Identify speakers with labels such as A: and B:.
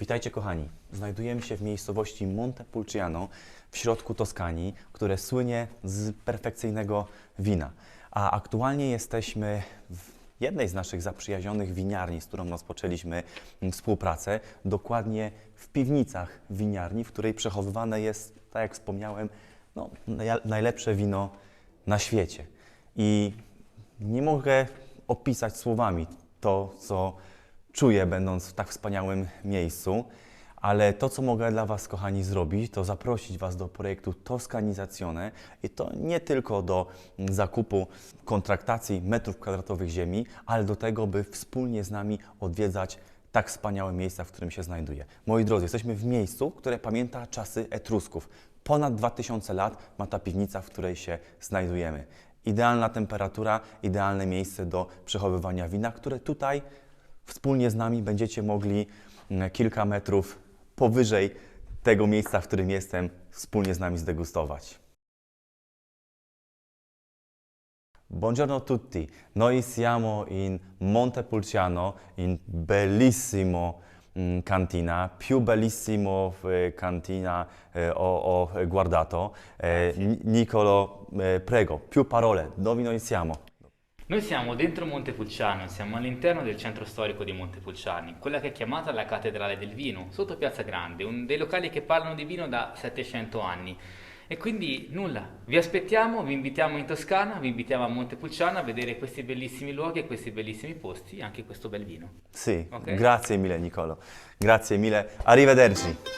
A: Witajcie kochani. Znajdujemy się w miejscowości Montepulciano w środku Toskanii, które słynie z perfekcyjnego wina. A aktualnie jesteśmy w jednej z naszych zaprzyjaźnionych winiarni, z którą rozpoczęliśmy współpracę, dokładnie w piwnicach winiarni, w której przechowywane jest, tak jak wspomniałem, no, naj- najlepsze wino na świecie. I nie mogę opisać słowami to, co czuję, będąc w tak wspaniałym miejscu, ale to, co mogę dla Was, kochani, zrobić, to zaprosić Was do projektu Toskanizazione i to nie tylko do zakupu kontraktacji metrów kwadratowych ziemi, ale do tego, by wspólnie z nami odwiedzać tak wspaniałe miejsca, w którym się znajduję. Moi drodzy, jesteśmy w miejscu, które pamięta czasy Etrusków. Ponad 2000 lat ma ta piwnica, w której się znajdujemy. Idealna temperatura, idealne miejsce do przechowywania wina, które tutaj wspólnie z nami będziecie mogli mm, kilka metrów powyżej tego miejsca, w którym jestem, wspólnie z nami zdegustować. Buongiorno tutti, noi siamo in Montepulciano, in bellissimo mm, cantina, più bellissimo eh, cantina eh, ho, ho guardato. Eh, Ni- Nicolo, eh, prego, più parole, dove noi siamo?
B: Noi siamo dentro Montepulciano, siamo all'interno del centro storico di Montepulciani, quella che è chiamata la Cattedrale del Vino, sotto Piazza Grande, un dei locali che parlano di vino da 700 anni. E quindi nulla, vi aspettiamo, vi invitiamo in Toscana, vi invitiamo a Montepulciano a vedere questi bellissimi luoghi e questi bellissimi posti e anche questo bel vino.
A: Sì,
B: Ok.
A: grazie mille Nicolo, grazie mille, arrivederci.